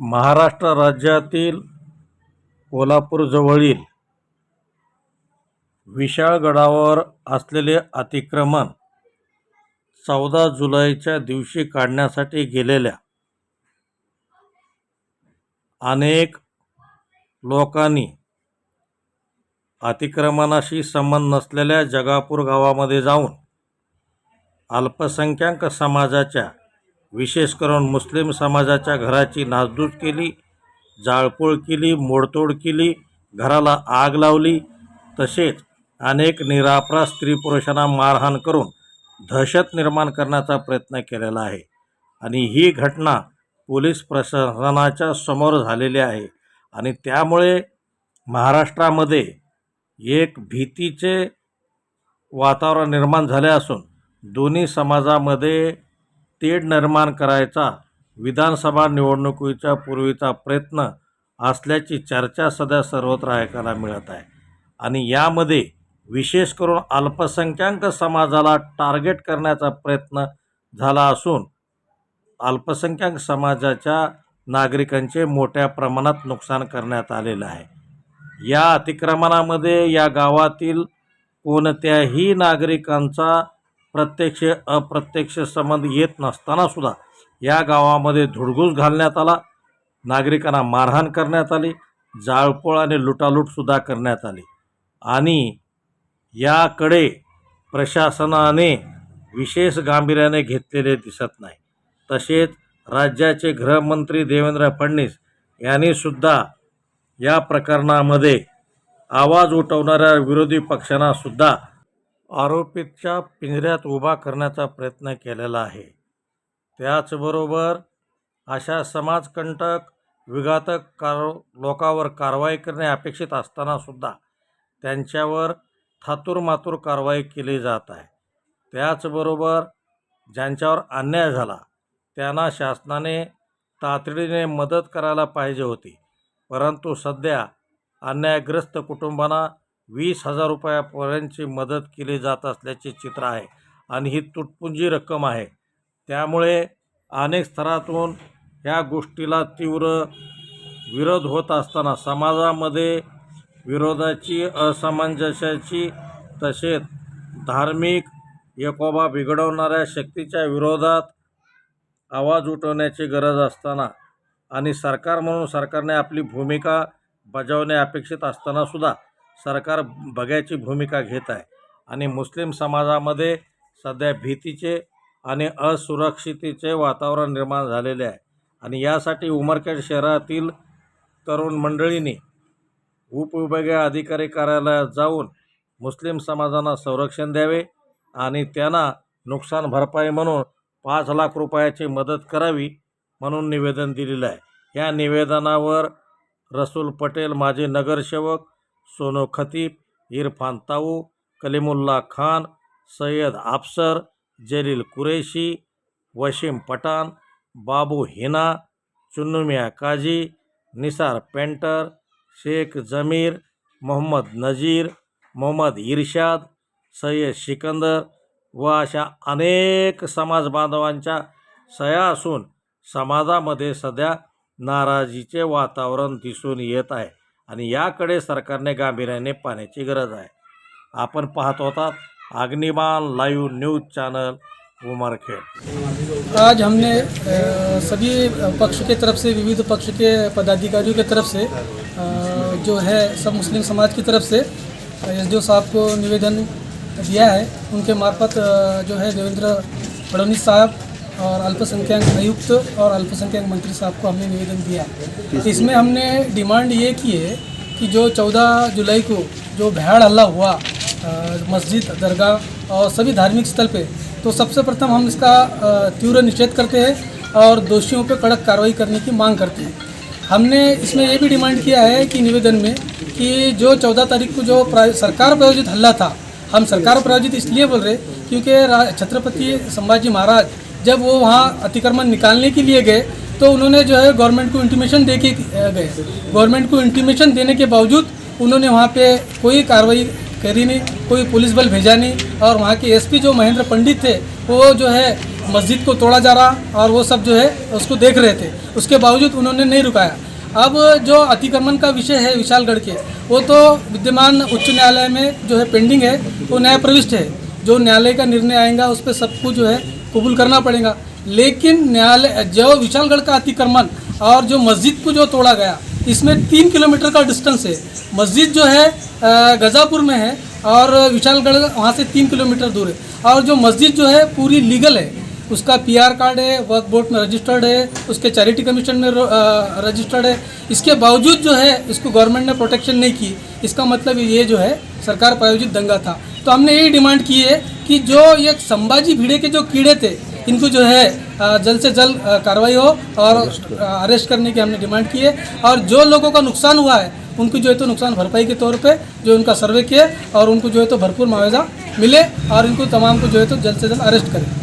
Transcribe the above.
महाराष्ट्र राज्यातील कोल्हापूरजवळील विशाळगडावर असलेले अतिक्रमण चौदा जुलैच्या दिवशी काढण्यासाठी गेलेल्या अनेक लोकांनी अतिक्रमणाशी संबंध नसलेल्या जगापूर गावामध्ये जाऊन अल्पसंख्याक समाजाच्या विशेष करून मुस्लिम समाजाच्या घराची नासधूस केली जाळपोळ केली मोडतोड केली घराला आग लावली. तसेच अनेक निरापराध स्त्री पुरुषांना मारहाण करून दहशत निर्माण करण्याचा प्रयत्न केलेला आहे. आणि ही घटना पोलीस प्रशासनाच्या समोर झालेली आहे. आणि त्यामुळे महाराष्ट्रामध्ये एक भीतीचे वातावरण निर्माण झाले असून दोन्ही समाजामध्ये तेढ निर्माण करायचा विधानसभा निवडणुकीच्या पूर्वीचा प्रयत्न असल्याची चर्चा सध्या सर्वत्र ऐकायला मिळत आहे. आणि यामध्ये विशेष करून अल्पसंख्याक समाजाला टार्गेट करण्याचा प्रयत्न झाला असून अल्पसंख्याक समाजाच्या नागरिकांचे मोठ्या प्रमाणात नुकसान करण्यात आलेलं आहे. या अतिक्रमणामध्ये या गावातील कोणत्याही नागरिकांचा प्रत्यक्ष अप्रत्यक्ष संबंध येत नसतानासुद्धा या गावामध्ये धुडगूस घालण्यात आला. नागरिकांना मारहाण करण्यात आली. जाळपोळ आणि लुटालूटसुद्धा करण्यात आली. आणि याकडे प्रशासनाने विशेष गांभीर्याने घेतलेले दिसत नाही. तसेच राज्याचे गृहमंत्री देवेंद्र फडणवीस यांनीसुद्धा या प्रकरणामध्ये आवाज उठवणाऱ्या विरोधी पक्षांनासुद्धा आरोपीच्या पिंजऱ्यात उभा करण्याचा प्रयत्न केलेला आहे. त्याचबरोबर अशा समाजकंटक विघातक कार लोकावर कारवाई करणे अपेक्षित असतानासुद्धा त्यांच्यावर थातूरमातूर कारवाई केली जात आहे. त्याचबरोबर ज्यांच्यावर अन्याय झाला त्यांना शासनाने तातडीने मदत करायला पाहिजे होती. परंतु सध्या अन्यायग्रस्त कुटुंबांना वीस हजार रुपयापर्यंतची मदत केली जात असल्याचे चित्र आहे आणि ही तुटपुंजी रक्कम आहे. त्यामुळे अनेक स्तरातून ह्या गोष्टीला तीव्र विरोध होत असताना समाजामध्ये विरोधाची असमंजसाची तसेच धार्मिक एकोबा बिघडवणाऱ्या शक्तीच्या विरोधात आवाज उठवण्याची गरज असताना आणि सरकार म्हणून सरकारने आपली भूमिका बजावणे अपेक्षित असतानासुद्धा सरकार बघ्याची भूमिका घेत आहे. आणि मुस्लिम समाजामध्ये सध्या भीतीचे आणि असुरक्षितेचे वातावरण निर्माण झालेले आहे. आणि यासाठी उमरखेड शहरातील तरुण मंडळींनी उपविभागीय अधिकारी कार्यालयात जाऊन मुस्लिम समाजांना संरक्षण द्यावे आणि त्यांना नुकसान भरपाई म्हणून पाच लाख रुपयाची मदत करावी म्हणून निवेदन दिलेलं आहे. या निवेदनावर रसूल पटेल माजी नगरसेवक सोनू खतीब इरफान ताऊ कलीमुल्ला खान सय्यद आफसर जलील कुरेशी वशीम पठाण बाबू हिना चुन्नुमिया काजी निसार पेंटर शेख जमीर मोहम्मद नजीर मोहम्मद इर्शाद सय्यद सिकंदर व अशा अनेक समाज बांधवांच्या सया असून समाजामध्ये सध्या नाराजीचे वातावरण दिसून येत आहे. आणि याकडे सरकारने गांभीर्याने पाहण्याची गरज आहे. आपण पाहत होता Agniman live news channel Umarkhed. आज हमने सभी पक्ष के तरफ से विविध पक्ष के पदाधिकारियों के तरफ से जो है सब मुस्लिम समाज की तरफ से एस साहब को निवेदन दिया है। उनके मार्फत जो है देवेंद्र फडणवीस साहब और अल्पसंख्यक आयुक्त और अल्पसंख्यक मंत्री साहब को हमने निवेदन दिया। इसमें हमने डिमांड ये की है कि जो 14 जुलाई को जो भयाड़ हल्ला हुआ मस्जिद, दरगाह और सभी धार्मिक स्थल पे तो सबसे प्रथम हम इसका तीव्र निषेध करते हैं और दोषियों पर कड़क कार्रवाई करने की मांग करते हैं। हमने इसमें ये भी डिमांड किया है कि निवेदन में कि जो चौदह तारीख को जो सरकार प्रायोजित हल्ला था, हम सरकार प्रायोजित इसलिए बोल रहे क्योंकि छत्रपति संभाजी महाराज जब वो वहाँ अतिक्रमण निकालने के लिए गए तो उन्होंने जो है गवर्नमेंट को इंटीमेशन दे के गए। गवर्नमेंट को इंटीमेशन देने के बावजूद उन्होंने वहाँ पे कोई कार्रवाई करी नहीं, कोई पुलिस बल भेजा नहीं, और वहाँ के एसपी जो महेंद्र पंडित थे, वो जो है मस्जिद को तोड़ा जा रहा और वो सब जो है उसको देख रहे थे। उसके बावजूद उन्होंने नहीं रुकाया। अब जो अतिक्रमण का विषय है विशालगढ़ के, वो तो विद्यमान उच्च न्यायालय में जो है पेंडिंग है, वो न्याय प्रविष्ट है। जो न्यायालय का निर्णय आएगा, उस पर सबको जो है कबूल करना पड़ेगा। लेकिन न्यायालय जो विशालगढ़ का अतिक्रमण और जो मस्जिद को जो तोड़ा गया, इसमें तीन किलोमीटर का डिस्टेंस है। मस्जिद जो है गजापुर में है और विशालगढ़ वहाँ से तीन किलोमीटर दूर है। और जो मस्जिद जो है, पूरी लीगल है। उसका पीआर कार्ड है, वर्क बोर्ड में रजिस्टर्ड है, उसके चैरिटी कमीशन में रजिस्टर्ड है। इसके बावजूद जो है, इसको गवर्नमेंट ने प्रोटेक्शन नहीं की। इसका मतलब ये जो है सरकार प्रायोजित दंगा था। तो हमने यही डिमांड की है कि जो ये संभाजी भिड़े के जो कीड़े थे, इनको जो है जल्द से जल्द कार्रवाई हो और अरेस्ट करने की हमने डिमांड की है। और जो लोगों का नुकसान हुआ है, उनको जो है तो नुकसान भरपाई के तौर पे जो उनका सर्वे किए और उनको जो है तो भरपूर मुआवजा मिले और इनको तमाम को जो है तो जल्द से जल्द अरेस्ट करें।